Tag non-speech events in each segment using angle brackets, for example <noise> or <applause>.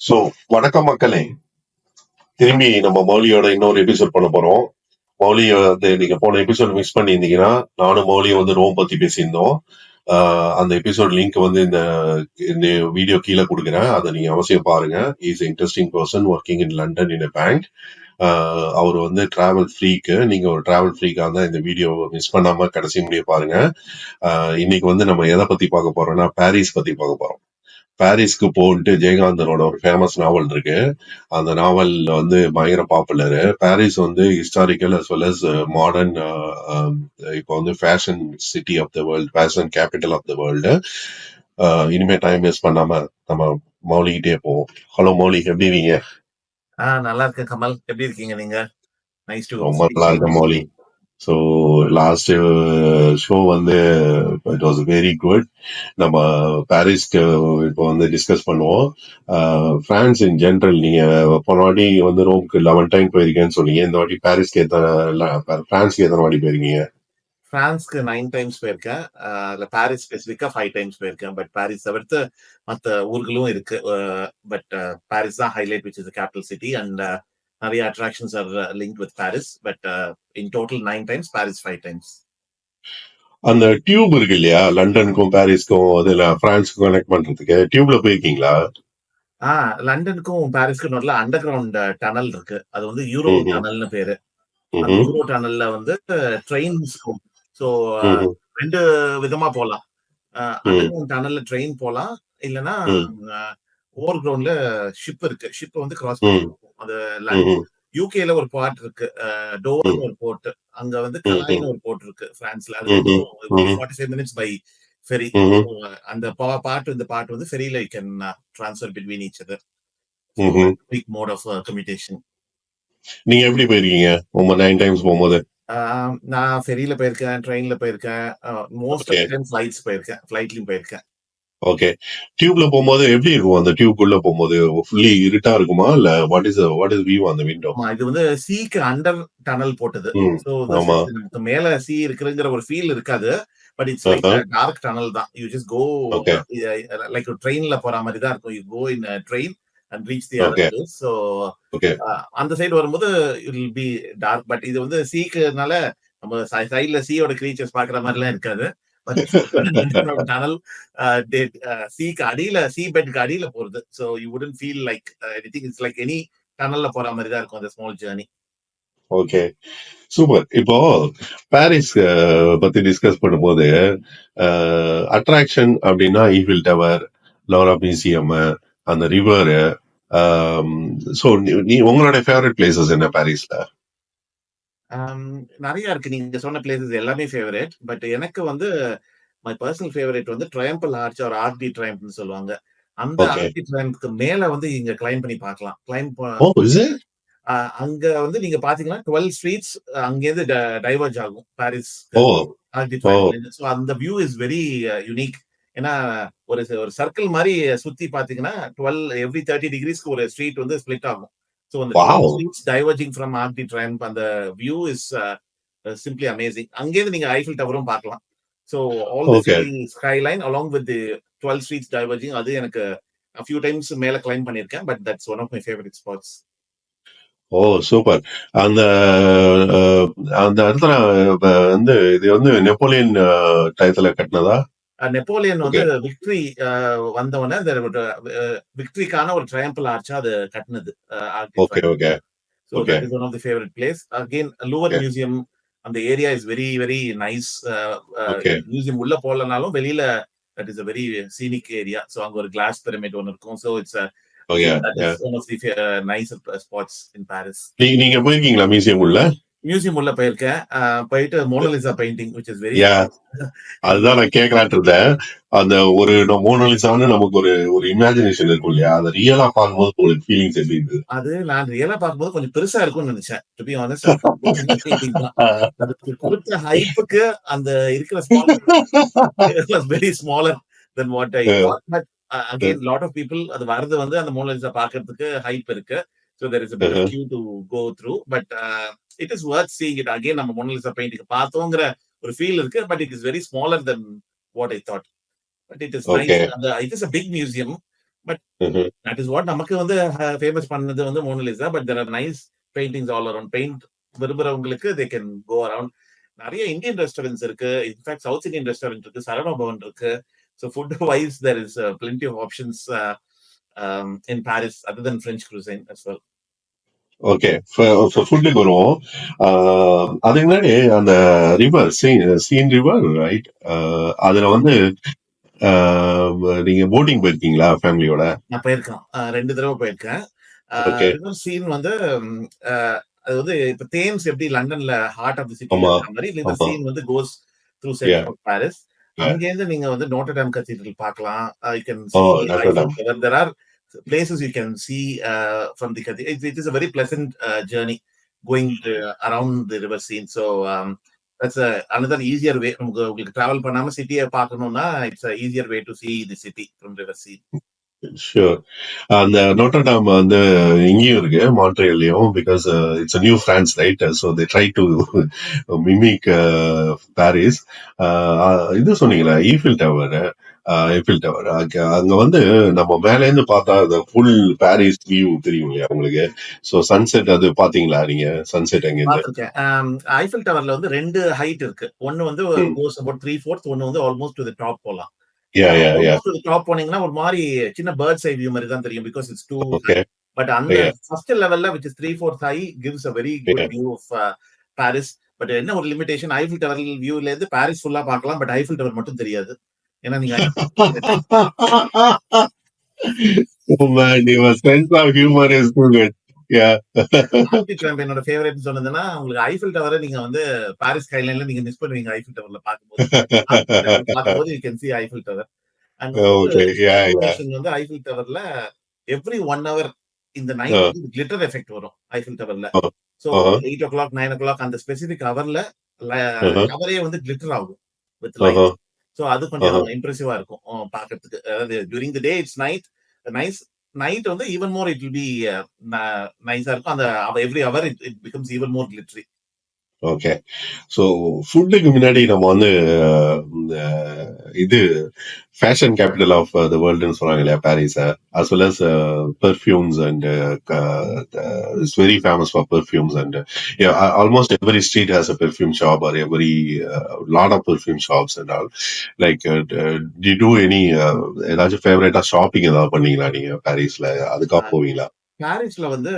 So வணக்கம் மக்களே. திரும்பி நம்ம மௌலியோட இன்னொரு எபிசோட் பண்ண போறோம். மௌலிய வந்து நீங்க போன எபிசோட் மிஸ் பண்ணியிருந்தீங்கன்னா நானும் மௌலியும் வந்து ரோம் பத்தி பேசியிருந்தோம். ஆஹ் அந்த எபிசோட் லிங்க் வந்து இந்த இந்த வீடியோ கீழே கொடுக்குறேன். அதை நீங்க அவசியம் பாருங்க. Is interesting person working in London in bank அவர் வந்து டிராவல் ஃப்ரீக்கு நீங்க ஒரு டிராவல் ஃப்ரீக்காக தான் இந்த வீடியோ மிஸ் பண்ணாம கடைசி முடிய பாருங்க. ஆஹ் இன்னைக்கு வந்து நம்ம எதை பத்தி பார்க்க போறோம்னா பாரிஸ் பத்தி பார்க்க போறோம். பாரிஸ்க்கு போன்ட்டு ஜெயகாந்தனோட ஒரு ஃபேமஸ் நாவல் இருக்கு. அந்த நாவல் வந்து பயங்கர பாப்புலர் பாரிஸ் வந்து historical as well as modern இப்போ வந்து fashion city of the world fashion capital of the world இனிமே டைம் வேஸ்ட் பண்ணாம நம்ம மௌலிகிட்டே போவோம். ஹலோ மௌலி எப்படி இருக்கீங்க? ஆ நல்லா இருக்கேன் கமல். எப்படி இருக்கீங்க நீங்க? நைஸ் டு ரொம்ப நல்லா இருக்கேன் மௌலி. ஸோ லாஸ்ட் ஷோ வந்து இட் வாஸ் வெரி குட் நம்ம பாரிஸ்க்கு இப்போ வந்து டிஸ்கஸ் பண்ணுவோம். பிரான்ஸ் இன் ஜென்ரல் நீங்க போன வாட்டி வந்து ரோம்க்கு லெவன் டைம் போயிருக்கேன்னு சொன்னீங்க. இந்த வாட்டி பாரிஸ்க்கு எத்தனை பிரான்ஸ்க்கு எத்தனை வாட்டி போயிருக்கீங்க? பிரான்ஸ்க்கு நைன் டைம்ஸ் போயிருக்கேன். அதுல பாரிஸ் ஸ்பெசிஃபிக்காக ஃபைவ் டைம்ஸ் போயிருக்கேன். பட் பாரிஸ் தவிர்த்து மற்ற ஊர்களும் இருக்கு. பட் பாரிஸ் தான் highlight which is capital city and நிறைய attractions are link with Paris but in total nine times Paris five times அந்த டியூப் இருக்கு இல்லையா? லண்டனுக்கும் பாரிஸ்க்கும் அதுல பிரான்ஸ்க்கும் கனெக்ட் பண்றதுக்கு. டியூப்ல போயிருக்கீங்களா? ஆ லண்டனுக்கும் பாரிஸ்க்கும் நடுல அண்டர் கிரவுண்ட் டனல் இருக்கு. அது வந்து யூரோ. டனல்னு பேரு. யூரோ டனல்ல வந்து ட்ரெயின்ஸ்க்கும் ஸோ ம்ஹும். ரெண்டு விதமா போலாம். அண்டர் கிரவுண்ட் டனல்ல ட்ரெயின் போலாம். இல்லைன்னா. ஓவர் கிரவுண்ட்ல ஷிப் இருக்கு. ஷிப் வந்து கிராஸ். பண்ணி அது. யூகேல ஒரு பார்ட் இருக்கு. டோவர்னு ஒரு போர்ட் அங்க வந்து கலாய்னு ஒரு போர்ட் இருக்கு. பிரான்ஸ்ல அது. Forty five minutes by ferry. அந்த பார்ட் இந்த பார்ட் வந்து ஃபெரியில you can transfer between each other. Quick mode of communication நீங்க எப்படி போயிருக்கீங்க? உங்க நைன் டைம்ஸ் போகும்போது? நான் ஃபெரியில போயிருக்கேன் ட்ரெயின்ல போயிருக்கேன். மோஸ்ட். ஆஃப் டைம் ஃபிளைட்ஸ் போயிருக்கேன். ஃபிளைட்லயும் போயிருக்கேன். ஓகே டியூப்ல போகும்போது எப்படி இருக்கும்? அந்த டியூப் உள்ள போகும்போது ஃபுல்லி இருட்டா இருக்குமா? இல்ல what is what is view அந்த விண்டோ இது வந்து சீக்கு அண்டர் டனல் போட்டது. சோ மேல சி இருக்குங்கிற ஒரு ஃபீல் இருக்காது. But it's like. Dark tunnel தான். You just go. லைக் ட்ரெயின்ல போற மாதிரி தான் இருக்கும். You go in train and reach the. Other so. அந்த சைடு வரும்போது it will be dark but இது வந்து சீக்குனால நம்ம சைடுல சீயோட கிரீச்சர்ஸ் பாக்குற மாதிரி எல்லாம் இருக்காது. டனல் சீக்கு அடியில சி பெட்க்கு அடியில போறது. சோ யூ வுடன் feel like anything it's like any டனல்ல போற மாதிரி தான் இருக்கும் அந்த ஸ்மால் ஜேர்னி ஓகே சூப்பர் இப்போ பாரிஸ் uh, பத்தி டிஸ்கஸ் பண்ணும்போது uh, அட்ராக்ஷன் அப்படின்னா ஈஃபில் டவர் லோரா மியூசியம் அந்த ரிவர் ஸோ um, நீ உங்களோட ஃபேவரட் பிளேசஸ் என்ன பாரிஸ்ல நிறைய இருக்கு. நீங்க சொன்ன பிளேசஸ் எல்லாமே ஃபேவரட் பட் எனக்கு வந்து மை பர்சனல் ஃபேவரட் வந்து ட்ரையம்பிள் ஆர்ச் ஒரு ஆர்டி ட்ரையம்ப்னு சொல்லுவாங்க. அந்த. ஆர்டி ட்ரையம்ப்க்கு மேல வந்து இங்க கிளைம் பண்ணி பார்க்கலாம். கிளைம் ஓ இஸ் அங்க வந்து நீங்க பாத்தீங்கன்னா டுவெல் ஸ்ட்ரீட்ஸ் அங்கேருந்து டைவர்ஜ் ஆகும். பாரிஸ் ஆர்டி ஸோ அந்த வியூ இஸ் வெரி யுனிக் ஏன்னா ஒரு ஒரு சர்க்கிள் மாதிரி சுத்தி பாத்தீங்கன்னா டுவெல் எவ்ரி தேர்ட்டி டிகிரிஸ்க்கு ஒரு ஸ்ட்ரீட் வந்து ஸ்பிளிட் ஆகும். ஸோ அந்த diverging from arc de triomphe அந்த வியூ இஸ் சிம்பிளி அமேசிங் அங்கேருந்து நீங்க ஐஃபில் டவரும் பார்க்கலாம். So all Okay. Skyline along with twelve streets diverging அது எனக்கு ஃபியூ டைம்ஸ் மேல கிளைம் பண்ணியிருக்கேன் but that's one of my favourite spots oh super. அந்த அந்த இடத்துல வந்து இது வந்து நெப்போலியன் டயத்துல கட்டினதா? நெப்போலியன் வந்து விக்டரி வந்தவொடனே அந்த விக்டரிக்கான ஒரு ட்ரையம்பிள் ஆர்ச்சா அது கட்டினது. One of the favourite place again Louvre. Museum அந்த area is very very nice. Museum உள்ள போகலனாலும் வெளியில that is a very scenic area so அங்க ஒரு கிளாஸ் பிரமிட் ஒன்று இருக்கும். So it's nice spots in Paris நீங்க போயிருக்கீங்களா மியூசியம் உள்ள? மியூசியம் உள்ள போயிருக்கேன். போயிட்டு Mona Lisa painting which is very. அதுதான் நான் கேட்கலான்ட்டு இருந்தேன் அந்த ஒரு மோனலிசான்னு நமக்கு ஒரு ஒரு இமேஜினேஷன் இருக்கும் இல்லையா? அதை ரியலா பார்க்கும்போது உங்களுக்கு ஃபீலிங்ஸ் எப்படி இருந்தது அது நான் ரியலா பார்க்கும்போது கொஞ்சம் பெருசா இருக்கும்னு நினைச்சேன் டு பி ஆனஸ்ட் கொடுத்த ஹைப்புக்கு அந்த இருக்கிற very smaller than what I but again lot of people அது வரது வந்து அந்த மோனலிசா பாக்குறதுக்கு ஹைப் இருக்கு. So there is Uh-huh. Queue to go through but it is worth seeing it again நம்ம மோனலிசா பெயிண்டிங் பார்த்தோங்கிற ஒரு ஃபீல் இருக்கு but it is very smaller than what I thought but it is அந்த it is a big museum hmm. That is what நமக்கு வந்து famous பண்ணது வந்து Mona Lisa but there are nice paintings all around paint விரும்புறவங்களுக்கு they can go around நிறைய Indian restaurants இருக்கு. In fact south Indian restaurant இருக்கு சரவண பவன் இருக்கு so food wise there is plenty of options in Paris other than French cuisine as well okay ஃபுட்டுக்கு வருவோம் அதுக்கு முன்னாடி அந்த river scene river right அதுல வந்து ஆஹ் நீங்க போட்டிங் போயிருக்கீங்களா ஃபேமிலியோட நான் போயிருக்கேன். ரெண்டு தடவை போயிருக்கேன். ரிவர் சீன் வந்து அது வந்து இப்ப தேம்ஸ் எப்படி லண்டன்ல ஹார்ட் ஆஃப் தி சிட்டி மாதிரி ஆமா. சீன் வந்து goes through of Paris yeah அங்கேருந்து நீங்க வந்து நோட்டர்டாம் கத்தீட்ரல் பார்க்கலாம். You can there are places you can see uh, from the cathedral. It, it is a very pleasant uh, journey going to, around the river scene. So um, that's a, another easier way. உங்களுக்கு travel பண்ணாம சிட்டியை பார்க்கணும்னா it's easier way to see the city from river scene. Sure அந்த Notre Dame வந்து இங்கேயும் இருக்கு மான்ட்ரியல்லையும் because it's New France right so they try to mimic Paris இது சொன்னீங்களா ஈஃபில் டவர் ஈஃபில் டவர் அங்க வந்து நம்ம மேல இருந்து பார்த்தா அந்த ஃபுல் பாரிஸ் வியூ தெரியும் இல்லையா உங்களுக்கு? ஸோ சன்செட் அது பாத்தீங்களா நீங்க? சன்செட் பார்த்திருக்கேன். ஐஃபில் டவர்ல வந்து ரெண்டு ஹைட் இருக்கு. ஒன்னு வந்து. கோஸ் அபவுட் த்ரீ ஃபோர்த் ஒன்னு வந்து almost to top almost top போனீங்கன்னா ஒரு மாதிரி சின்ன பேர்ட் சை வியூ மாதிரி தான் தெரியும் பிகாஸ் இட்ஸ் டூ பட் அந்த. ஃபர்ஸ்ட் லெவல்ல which is three fourth high gives a very good. View of Paris but என்ன ஒரு லிமிடேஷன் ஐஃபில் டவர் வியூல இருந்து பாரிஸ் ஃபுல்லா பார்க்கலாம். பட் ஐஃபில் டவர் மட்டும் தெரியாது. ஏன்னா <laughs> சொன்னதுன்னா உங்களுக்கு ஐஃபில் டவரை நீங்க வந்து பாரிஸ் ஸ்கைலைன்ல நீங்க மிஸ் பண்ணுவீங்க Eiffel டவர்ல you can see Eiffel tower வந்து ஐஃபில் டவர்ல எவ்ரி ஒன் ஹவர் இந்த நைட் கிளிட்டர் எஃபெக்ட் வரும் ஐஃபில் டவர்ல uh-huh. Eight o'clock nine o'clock அந்த ஸ்பெசிபிக் ஹவர்ல. டவரே வந்து கிளிட்டர் ஆகும் வித் லைட் Uh-huh. ஸோ அது கொஞ்சம். இம்ப்ரெசிவா இருக்கும். அஹ் பார்க்கறதுக்கு அதாவது during the day it's night nice night வந்து even more it will be நைஸா இருக்கும். அந்த every hour it it becomes even more glittery okay so ஃபுட்டுக்கு முன்னாடி நம்ம வந்து இது ஃபேஷன் கேபிட்டல் ஆஃப் த வேர்ல்டுன்னு சொல்றாங்க இல்லையா Paris as well as perfumes and it's very famous for perfumes and almost every street has a perfume shop or every lot of perfume shops and all like D do any ஏதாச்சும் ஃபேவரட்டா shopping ஏதாவது பண்ணீங்களா நீங்க பாரிஸ்ல அதுக்காக போவீங்களா? பாரிஸ்ல வந்து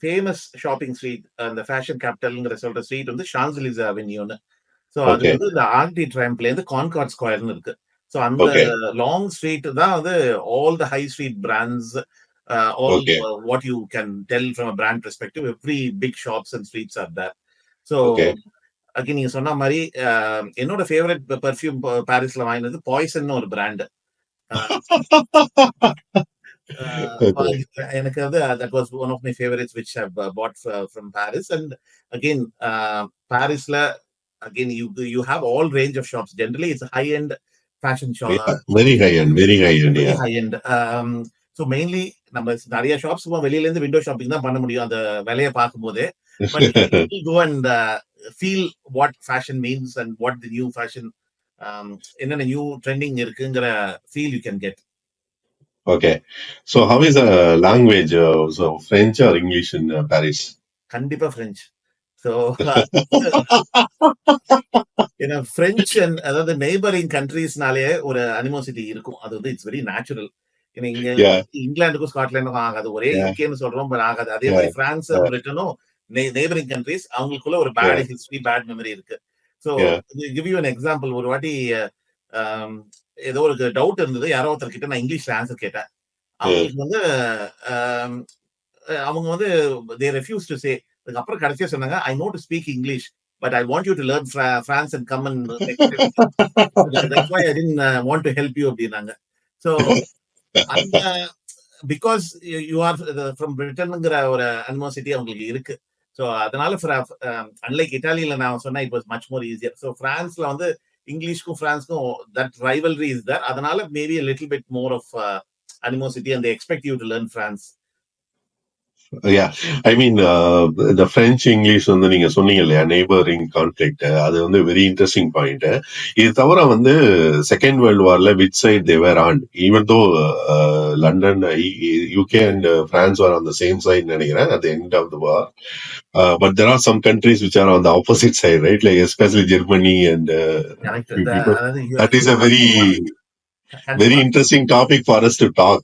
famous shopping street அந்த ஃபேஷன் கேபிட்டல்ங்கிற சொல்ற ஸ்ட்ரீட் வந்து ஷான்சிலிஸ் அவென்யூன்னு ஸோ அது ஓகே வந்து இந்த ஆர்டி ட்ராம்ப்ல இருந்து கான்கார்ட் ஸ்கொயர்னு இருக்கு. ஸோ அந்த ஓகே லாங் ஸ்ட்ரீட் தான் வந்து all the high street brands all okay what you can tell from brand perspective every big shops and streets are there so okay okay நீங்க சொன்ன மாதிரி அஹ், என்னோட ஃபேவரட் பெர்ஃப்யூம் பாரிஸ்ல வாங்கினது பாய்சன் ஒரு brand <laughs> <laughs> எனக்கு வந்து that was one of my favourites which how bought from Paris and again பாரிஸ்ல again you you have all range of shops generally it's high and fashion shop very high and very high and high and so mainly நம்ம நிறைய shops வெளியில இருந்து window shopping தான் பண்ண முடியும். அந்த விலையை பார்க்கும்போது. Go and feel what fashion means and what the new fashion என்னென்ன நியூ ட்ரெண்டிங் இருக்குங்கிற feel you can get Okay. So how is the language? Uh, so French or English in uh, Paris? கண்டிப்பா French so ஏன்னா French and அதாவது neighbouring கண்ட்ரீஸ்னாலே ஒரு animosity இருக்கும் அது வந்து இட்ஸ் வெரி நேச்சுரல் ஏன்னா இங்க. இங்கிலாந்துக்கும் ஸ்காட்லாண்டுக்கும் ஆகாது ஒரே. யூகேன்னு சொல்றோம் பட் ஆகாது அதே. மாதிரி பிரான்ஸ். பிரிட்டனும் நெய்பரிங் கண்ட்ரீஸ் அவங்களுக்குள்ள ஒரு பேட். ஹிஸ்டரி பேட் மெமரி இருக்கு so. Give you an example ஒரு வாட்டி ஆம், ஏதோ ஒரு டவுட் இருந்தது. யாரோ ஒருத்தர் கிட்ட நான் இங்கிலீஷ்ல ஆன்சர் கேட்டேன். அவங்களுக்கு வந்து அவங்க வந்து தே ரெஃப்யூஸ் டு சே அதுக்கப்புறம் கடைசியா சொன்னாங்க I know to speak English but I want you to learn France and come and want to help you அப்படின்னாங்க. ஸோ அந்த பிகாஸ் யூ ஆர் ஃப்ரம் பிரிட்டனுங்கிற ஒரு அனிமோசிட்டி அவங்களுக்கு இருக்கு. ஸோ அதனால அன்லைக் இட்டாலியில நான் சொன்னா it was much more easier so பிரான்ஸ்ல வந்து இங்கிலீஷ்க்கும் பிரான்ஸ்க்கும் தட் ரைவல்ரி இஸ் தர் அதனால maybe little bit more of animosity and expect you to learn France I mean mean, uh, the வந்து நீங்க சொன்னீங்க இல்லையா நெய்பரிங் கான்ஃபிளிக்ட் அது வந்து வெரி இன்ட்ரெஸ்டிங் பாயிண்ட் இது தவிர வந்து second world வார்ல which side they were on even though London UK and France are on the same side நினைக்கிறேன் at end of the war uh, but there are some countries which are on the opposite side right like especially germany and uh, அதாவது you- that is a very very interesting topic for us to talk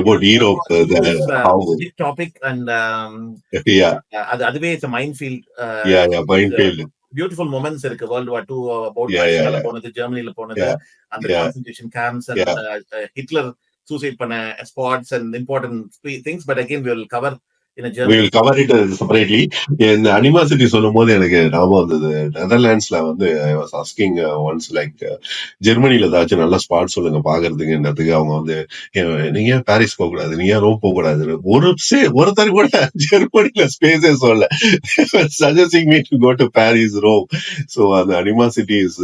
about europe uh, the, a how topic and um, yeah அது அதுவே it's mind field yeah yeah minefield beautiful moments இருக்கு world war two about. போனது ஜெர்மனில போனது அந்த. Concentration camps Hitler suicide பண்ண spots and important things but again will cover in cover it separately. இந்த animosity சொல்லும் போது எனக்கு ஞாபகம் வந்தது. நெதர்லாண்ட்ஸ்ல வந்து I was asking once like ஜெர்மனில ஏதாச்சும் நல்ல ஸ்பாட் சொல்லுங்க பாக்குறதுக்குன்றதுக்கு அவங்க வந்து நீங்க ஏன் பாரிஸ் போக கூடாது நீங்க ஏன் ரோம் போக கூடாது ஒரு ஒருத்தர் கூட ஜெர்மனில ஸ்பேஸே சொல்ல suggesting me to go to Paris Rome so அந்த animosity is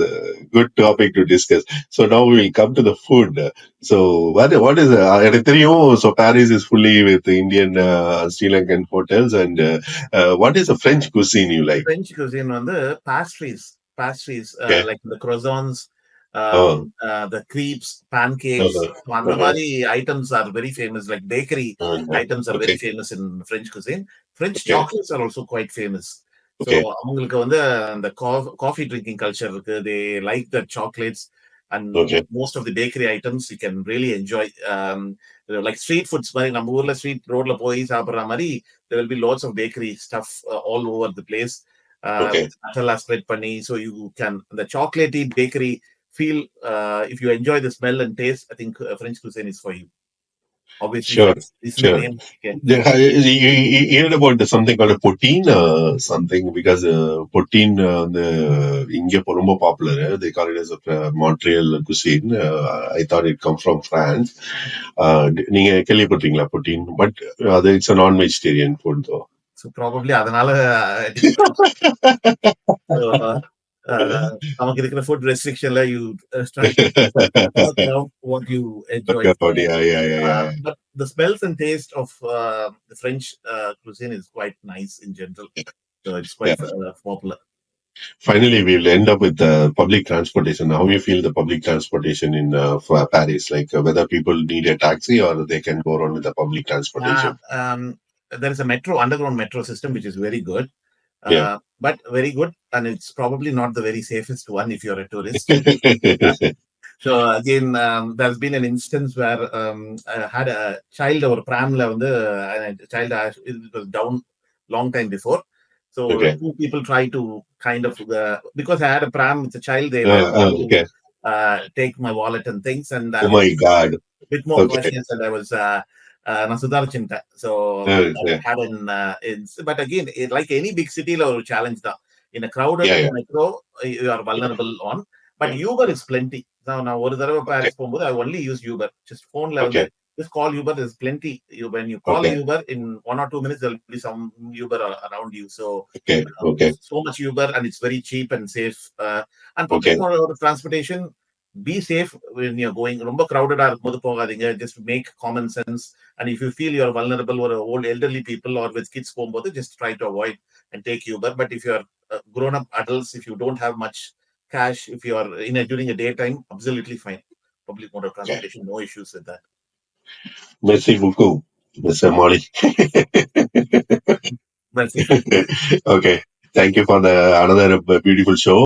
good topic to discuss so now will come to the food so what is எனக்கு தெரியும். So Paris is fully with Indian Sri Lankan hotels and what is a French cuisine you like French cuisine வந்து pastries pastries uh, Okay. like the croissants Oh. um, uh, the crepes pancakes Uh-huh. So அந்த Uh-huh. மாதிரி items are very famous like bakery items are very Okay. famous in French cuisine. French Okay. chocolates are also quite famous. So Okay. அவங்களுக்கு வந்து அந்த coffee drinking culture இருக்கு. They like the chocolates and Okay. most of the bakery items you can really enjoy. Um, you know, like street foods மாதிரி நம்ம ஊர்ல street roadல போய் சாப்பிடுற மாதிரி there will be lots of bakery stuff uh, all over the place. Uh, Okay. Nutella spread பண்ணி so you can the chocolatey bakery feel uh, if you enjoy the smell and taste I think uh, French cuisine is for you. Obviously, Sure, this is sure. the name. Okay. Yeah, you, you, heard about something called a poutine, uh, something because uh, poutine uh, the இப்போ ரொம்ப popular. eh? They call it as a uh, Montreal cuisine. Uh, I thought it come from France. Uh, நீங்க கேள்விப்பட்டீங்களா poutine? But uh, it's a non-vegetarian food though. So probably அதனால so, uh, uh, நமக்கு இருக்கிற food ரெஸ்ட்ரிக்ஷன்ல you what you enjoy. Okay, but yeah, yeah, yeah, Uh, yeah. but the smells and taste of uh, the French uh, cuisine is quite nice in general. So it's quite uh, popular. Finally, we'll end up with the public transportation. How you feel the public transportation in uh, for Paris? Like uh, whether people need a taxi or they can go around with the public transportation. Uh, um, there is a metro underground metro system which is very good. Yeah. Uh, but very good, and it's probably not the very safest one if you're a tourist. <laughs> so again, um, there's been an instance where um, I had a child over pram, on the a child uh, it was down long time before. So okay. two people try to kind of uh, because I had a pram with a child, they uh, uh, okay. to, take my wallet and things, and oh my god, a bit more okay. and I was uh, uh, uh, நான் சுதாரிச்சுட்டேன். So Yeah, I yeah. had an uh, it's, but again, it, like any big city, ஒரு challenge தான். In a crowded Yeah, yeah. metro, you are vulnerable on. But Uber is plenty. Now, நான் ஒரு தடவை பாரிஸ் போகும்போது I only use Uber. Just phoneல வந்து Okay. just call Uber. There's plenty. You when you call Okay. Uber in one or two minutes, there'll be some Uber a- around you. So Okay. um, Okay. so much Uber and it's very cheap and safe. Uh, and Okay. public okay. transportation, be safe when you're going. ரொம்ப crowded இருக்கும்போது போகாதீங்க. Just make common sense. And if you feel you're vulnerable or old elderly people or with kids போகும்போது, just try to avoid and take Uber. But if you're uh, grown up adults, if you don't have much cash, if you are in a during a daytime, absolutely fine. Public mode of transportation, no issues with that. Merci beaucoup, Mr. Molly. That's it. okay. Thank you for the another beautiful show.